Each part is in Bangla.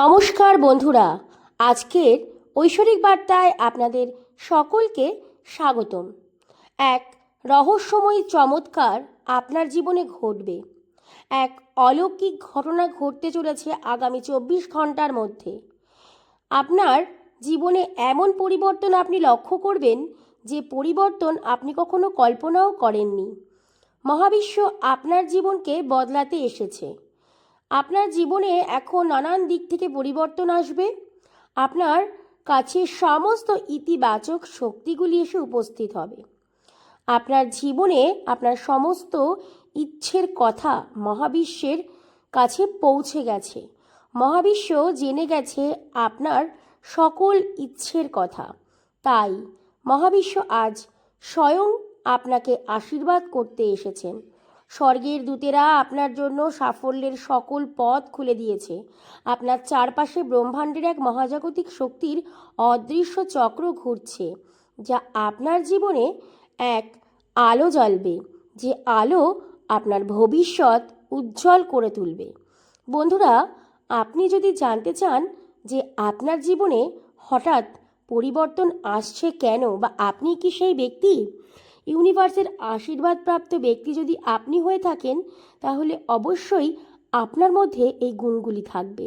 নমস্কার বন্ধুরা, আজকের ঐশ্বরিক বার্তায় আপনাদের সকলকে স্বাগতম। এক রহস্যময়ী চমৎকার আপনার জীবনে ঘটবে। এক অলৌকিক ঘটনা ঘটতে চলেছে আগামী চব্বিশ ঘণ্টার মধ্যে। আপনার জীবনে এমন পরিবর্তন আপনি লক্ষ্য করবেন যে পরিবর্তন আপনি কখনো কল্পনাও করেননি। মহাবিশ্ব আপনার জীবনকে বদলাতে এসেছে। আপনার জীবনে এখন নানান দিক থেকে পরিবর্তন আসবে। আপনার কাছে সমস্ত ইতিবাচক শক্তিগুলি এসে উপস্থিত হবে। আপনার জীবনে আপনার সমস্ত ইচ্ছের কথা মহাবিশ্বের কাছে পৌঁছে গেছে। মহাবিশ্ব জেনে গেছে আপনার সকল ইচ্ছের কথা। তাই মহাবিশ্ব আজ স্বয়ং আপনাকে আশীর্বাদ করতে এসেছেন। স্বর্গের দূতেরা আপনার জন্য সাফল্যের সকল পথ খুলে দিয়েছে। আপনার চারপাশে ব্রহ্মাণ্ডের এক মহাজাগতিক শক্তির অদৃশ্য চক্র ঘুরছে, যা আপনার জীবনে এক আলো জ্বালবে, যে আলো আপনার ভবিষ্যৎ উজ্জ্বল করে তুলবে। বন্ধুরা, আপনি যদি জানতে চান যে আপনার জীবনে হঠাৎ পরিবর্তন আসছে কেন বা আপনি কি সেই ব্যক্তি ইউনিভার্সের আশীর্বাদপ্রাপ্ত ব্যক্তি যদি আপনি হয়ে থাকেন, তাহলে অবশ্যই আপনার মধ্যে এই গুণগুলি থাকবে।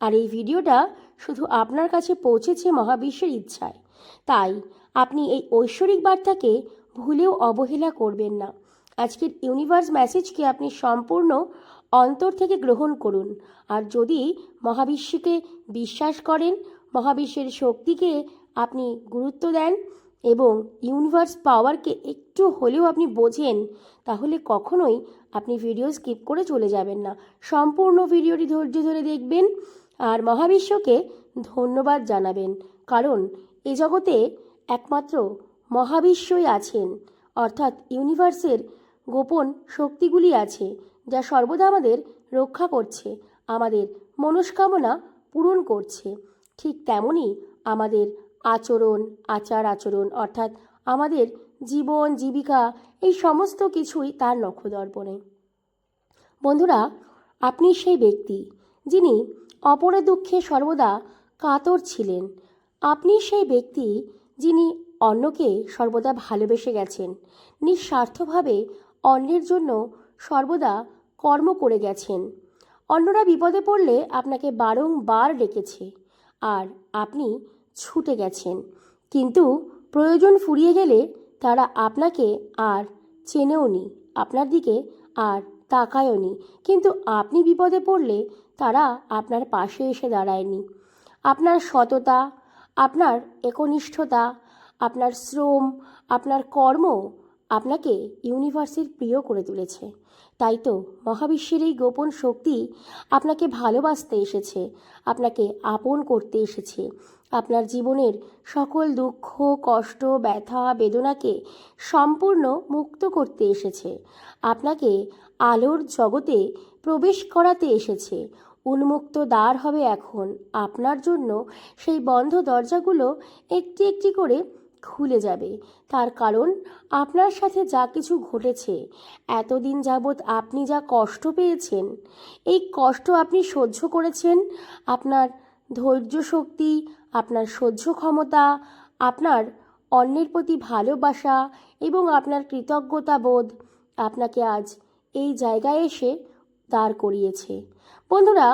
আর এই ভিডিওটা শুধু আপনার কাছে পৌঁছেছে মহাবিশ্বের ইচ্ছায়। তাই আপনি এই ঐশ্বরিক বার্তাকে ভুলেও অবহেলা করবেন না। আজকের ইউনিভার্স মেসেজকে আপনি সম্পূর্ণ অন্তর থেকে গ্রহণ করুন। আর যদি মহাবিশ্বকে বিশ্বাস করেন, মহাবিশ্বের শক্তিকে আপনি গুরুত্ব দেন এবং ইউনিভার্স পাওয়ারকে একটু হলেও আপনি বোঝেন, তাহলে কখনোই আপনি ভিডিও স্কিপ করে চলে যাবেন না। সম্পূর্ণ ভিডিওটি ধৈর্য ধরে দেখবেন আর মহাবিশ্বকে ধন্যবাদ জানাবেন, কারণ এ জগতে একমাত্র মহাবিশ্বই আছেন, অর্থাৎ ইউনিভার্সের গোপন শক্তিগুলি আছে, যা সর্বদা আমাদের রক্ষা করছে, আমাদের মনস্কামনা পূরণ করছে। ঠিক তেমনই আমাদের আচরণ, আচার আচরণ, অর্থাৎ আমাদের জীবন, জীবিকা, এই সমস্ত কিছুই তার নক্ষদর্পণে বন্ধুরা, আপনি সেই ব্যক্তি যিনি অপরের দুঃখে সর্বদা কাতর ছিলেন। আপনি সেই ব্যক্তি যিনি অন্যকে সর্বদা ভালোবেসে গেছেন, নিঃস্বার্থভাবে অন্যের জন্য সর্বদা কর্ম করে গেছেন। অন্যরা বিপদে পড়লে আপনাকে বারংবার ডেকেছে। আর আপনি ছুটে গেছেন। কিন্তু প্রয়োজন ফুরিয়ে গেলে তারা আপনাকে আর চেনেও নি, আপনার দিকে আর তাকায়ও নি। কিন্তু আপনি বিপদে পড়লে তারা আপনার পাশে এসে দাঁড়ায়নি। আপনার সততা, আপনার একনিষ্ঠতা, আপনার শ্রম, আপনার কর্ম আপনাকে ইউনিভার্সের প্রিয় করে তুলেছে। তাই তো মহাবিশ্বের এই গোপন শক্তি আপনাকে ভালোবাসতে এসেছে, আপনাকে আপন করতে এসেছে। আপনার জীবনের সকল দুঃখ, কষ্ট, ব্যথা, বেদনাকে সম্পূর্ণ মুক্ত করতে এসেছে। আপনাকে আলোর জগতে প্রবেশ করাতে এসেছে। উন্মুক্ত দ্বার হবে এখন। আপনার জন্য সেই বন্ধ দরজাগুলো একটি একটি করে খুলে যাবে। তার কারণ, আপনার সাথে যা কিছু ঘটেছে, এতদিন যাবৎ আপনি যা কষ্ট পেয়েছেন, এই কষ্ট আপনি সহ্য করেছেন, আপনার ধৈর্য শক্তি, আপনার সহ্য ক্ষমতা, আপনার অন্যের প্রতি ভালোবাসা এবং আপনার কৃতজ্ঞতা বোধ আপনাকে আজ এই জায়গায় এসে দাঁড় করিয়েছে। বন্ধুরা,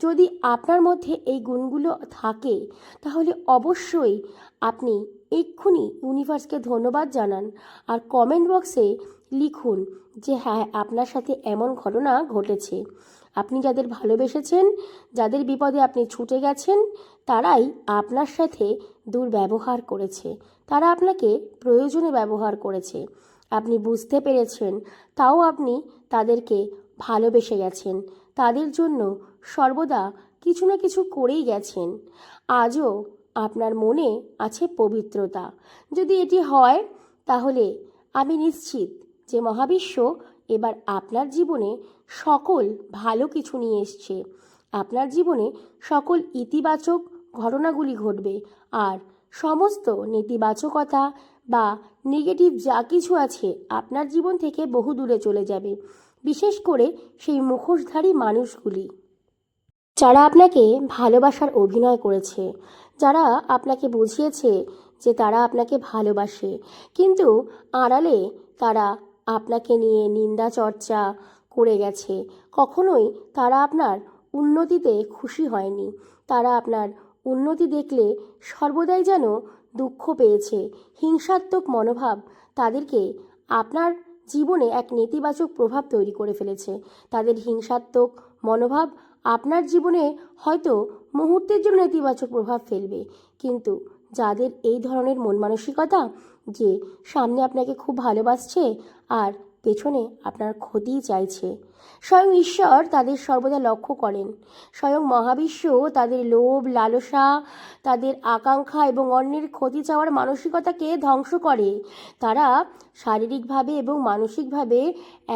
যদি আপনার মধ্যে এই গুণগুলো থাকে, তাহলে অবশ্যই আপনি এক্ষুনি ইউনিভার্সকে ধন্যবাদ জানান আর কমেন্ট বক্সে লিখুন যে হ্যাঁ আপনার সাথে এমন ঘটনা ঘটেছে। আপনি যাদের ভালোবেসেছেন, যাদের বিপদে আপনি ছুটে গেছেন, তারাই আপনার সাথে দুর্ব্যবহার করেছে। তারা আপনাকে প্রয়োজনে ব্যবহার করেছে। আপনি বুঝতে পেরেছেন, তাও আপনি তাদেরকে ভালোবেসে গেছেন। তাদের জন্য সর্বদা কিছু না কিছু করেই গেছেন। আজও আপনার মনে আছে পবিত্রতা। যদি এটি হয়, তাহলে আমি নিশ্চিত যে মহাবিশ্ব এবার আপনার জীবনে সকল ভালো কিছু নিয়ে এসছে। আপনার জীবনে সকল ইতিবাচক ঘটনাগুলি ঘটবে আর সমস্ত নেতিবাচকতা বা নেগেটিভ যা কিছু আছে আপনার জীবন থেকে বহু দূরে চলে যাবে, বিশেষ করে সেই মুখোশধারী মানুষগুলি। যারা আপনাকে ভালোবাসার অভিনয় করেছে, যারা আপনাকে বুঝিয়েছে যে তারা আপনাকে ভালোবাসে, কিন্তু আড়ালে তারা আপনাকে নিয়ে নিন্দা চর্চা করে গেছে। কখনোই তারা আপনার উন্নতিতে খুশি হয়নি। তারা আপনার উন্নতি দেখলে সর্বদাই যেন দুঃখ পেয়েছে। হিংসাত্মক মনোভাব তাদেরকে আপনার জীবনে এক নেতিবাচক প্রভাব তৈরি করে ফেলেছে। তাদের হিংসাত্মক মনোভাব আপনার জীবনে হয়তো মুহূর্তের জন্য নেতিবাচক প্রভাব ফেলবে। কিন্তু যাদের এই ধরনের মন মানসিকতা যে সামনে আপনাকে খুব ভালোবাসছে আর পেছনে আপনার ক্ষতিই চাইছে। স্বয়ং ঈশ্বর তাদের সর্বদা লক্ষ্য করেন। স্বয়ং মহাবিশ্ব তাদের লোভ, লালসা, তাদের আকাঙ্ক্ষা এবং অন্যের ক্ষতি চাওয়ার মানসিকতাকে ধ্বংস করে। তারা শারীরিকভাবে এবং মানসিকভাবে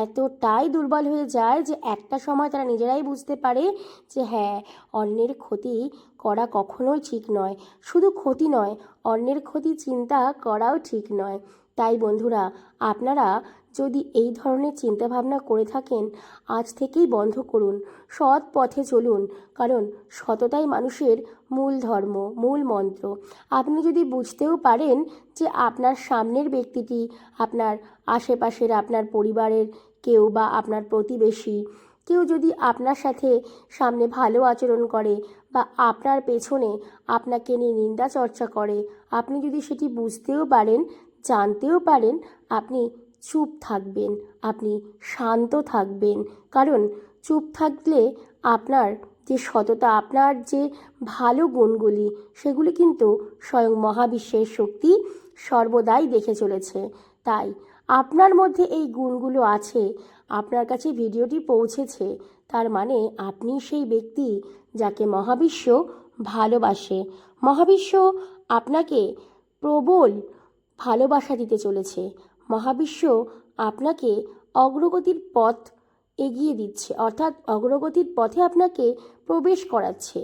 এতটাই দুর্বল হয়ে যায় যে একটা সময় তারা নিজেরাই বুঝতে পারে যে হ্যাঁ অন্যের ক্ষতি করা কখনোই ঠিক নয়। শুধু ক্ষতি নয়, অন্যের ক্ষতি চিন্তা করাও ঠিক নয়। তাই বন্ধুরা, আপনারা যদি এই ধরনের চিন্তাভাবনা করে থাকেন, আজ থেকেই বন্ধ করুন, সৎ পথে চলুন, কারণ সততাই মানুষের মূল ধর্ম, মূল মন্ত্র। আপনি যদি বুঝতেও পারেন যে আপনার সামনের ব্যক্তিটি, আপনার আশেপাশের, আপনার পরিবারের কেউ বা আপনার প্রতিবেশী, কেউ যদি আপনার সাথে সামনে ভালো আচরণ করে বা আপনার পেছনে আপনাকে নিয়ে নিন্দা চর্চা করে, আপনি যদি সেটি বুঝতেও পারেন, জানতেও পারেন, আপনি চুপ থাকবেন, আপনি শান্ত থাকবেন। কারণ চুপ থাকলে আপনার যে সততা, আপনার যে ভালো গুণগুলি, সেগুলি কিন্তু স্বয়ং মহাবিশ্বের শক্তি সর্বদাই দেখে চলেছে। তাই আপনার মধ্যে এই গুণগুলো আছে, আপনার কাছে ভিডিওটি পৌঁছেছে, তার মানে আপনি সেই ব্যক্তি যাকে মহাবিশ্ব ভালোবাসে। মহাবিশ্ব আপনাকে প্রবল ভালোবাসা দিতে চলেছে। মহাবিশ্ব আপনাকে অগ্রগতির পথ এগিয়ে দিচ্ছে, অর্থাৎ অগ্রগতির পথে আপনাকে প্রবেশ করাচ্ছে।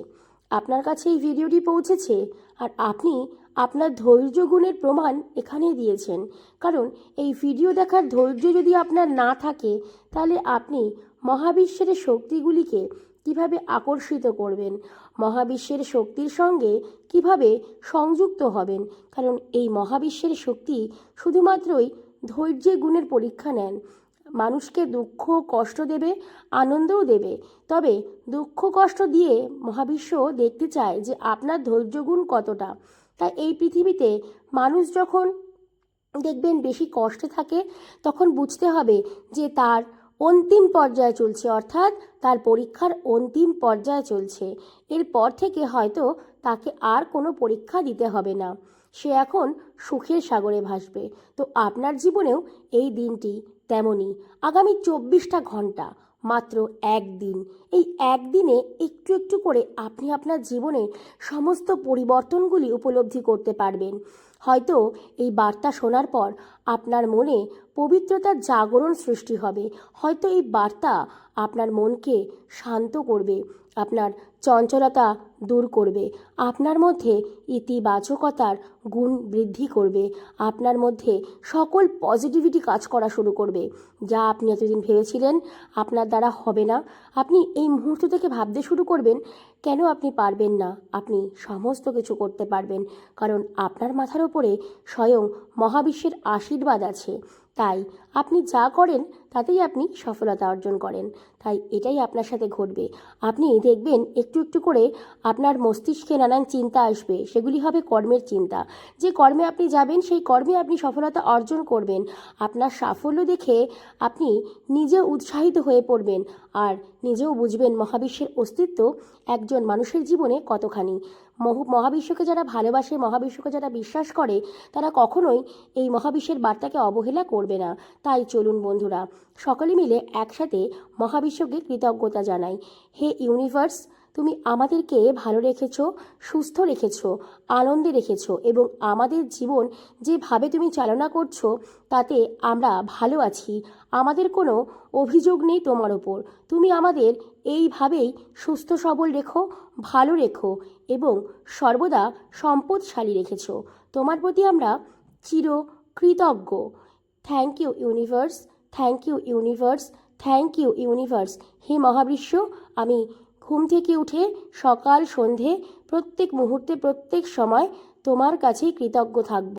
আপনার কাছে এই ভিডিওটি পৌঁছেছে আর আপনি আপনার ধৈর্য গুণের প্রমাণ এখানেই দিয়েছেন। কারণ এই ভিডিও দেখার ধৈর্য যদি আপনার না থাকে, তাহলে আপনি মহাবিশ্বের শক্তিগুলিকে কীভাবে আকর্ষিত করবেন? মহাবিশ্বের শক্তির সঙ্গে কীভাবে সংযুক্ত হবেন? কারণ এই মহাবিশ্বের শক্তি শুধুমাত্রই ধৈর্যের গুণের পরীক্ষা নেন। মানুষকে দুঃখ, কষ্ট দেবে, আনন্দও দেবে। তবে দুঃখ, কষ্ট দিয়ে মহাবিশ্ব দেখতে চায় যে আপনার ধৈর্যগুণ কতটা। তাই এই পৃথিবীতে মানুষ যখন দেখবেন বেশি কষ্টে থাকে, তখন বুঝতে হবে যে তার অন্তিম পর্যায়ে চলছে, অর্থাৎ তার পরীক্ষার অন্তিম পর্যায়ে চলছে। এরপর থেকে হয়তো তাকে আর কোনো পরীক্ষা দিতে হবে না। সে এখন সুখের সাগরে ভাসবে। তো আপনার জীবনেও এই দিনটি তেমনই। আগামী চব্বিশটা ঘণ্টা মাত্র একদিন। এই একদিনে একটু একটু করে আপনি আপনার জীবনে সমস্ত পরিবর্তনগুলি উপলব্ধি করতে পারবেন। হয়তো এই বার্তা শোনার পর আপনার মনে পবিত্রতার জাগরণ সৃষ্টি হবে। হয়তো এই বার্তা আপনার মনকে শান্ত করবে। আপনার চঞ্চলতা দূর করবে। আপনার মধ্যে ইতিবাচকতার গুণ বৃদ্ধি করবে। আপনার মধ্যে সকল পজিটিভিটি কাজ করা শুরু করবে। যা আপনি এতদিন ভেবেছিলেন আপনার দ্বারা হবে না। আপনি এই মুহূর্ত থেকে ভাবতে শুরু করবেন, কেন আপনি পারবেন না? আপনি সমস্ত কিছু করতে পারবেন। কারণ আপনার মাথার ওপরে স্বয়ং মহাবিশ্বের আশীর্বাদ আছে। তাই আপনি যা করেন তাতেই আপনি সফলতা অর্জন করেন। তাই এটাই আপনার সাথে ঘটবে। আপনি দেখবেন একটু একটু করে আপনার মস্তিষ্কে নানান চিন্তা আসবে। সেগুলি হবে কর্মের চিন্তা। যে কর্মে আপনি যাবেন, সেই কর্মে আপনি সফলতা অর্জন করবেন। আপনার সাফল্য দেখে আপনি নিজে উৎসাহিত হয়ে পড়বেন আর নিজেও বুঝবেন মহাবিশ্বের অস্তিত্ব একজন মানুষের জীবনে কতখানি। মহ- মহাবিশ্বকে যারা ভালোবাসে, মহাবিশ্বকে যারা বিশ্বাস করে, তারা কখনোই এই মহাবিশ্বের বার্তাকে অবহেলা করবে না। তাই চলুন বন্ধুরা সকলে মিলে একসাথে মহাবিশ্বকে কৃতজ্ঞতা জানাই। হে ইউনিভার্স, তুমি আমাদেরকে ভালো রেখেছ, সুস্থ রেখেছ, আনন্দে রেখেছ এবং আমাদের জীবন যেভাবে তুমি চালনা করছ, তাতে আমরা ভালো আছি। আমাদের কোনো অভিযোগ নেই তোমার ওপর। তুমি আমাদের এইভাবেই সুস্থ, সবল রেখো, ভালো রেখো এবং সর্বদা সম্পদশালী রেখেছো। তোমার প্রতি আমরা চির কৃতজ্ঞ thank you universe. Thank you universe, thank you universe. হে মহাবিশ্ব, আমি ঘুম থেকে উঠে সকাল সন্ধে প্রত্যেক মুহূর্তে, প্রত্যেক সময় তোমার কাছেই কৃতজ্ঞ থাকব।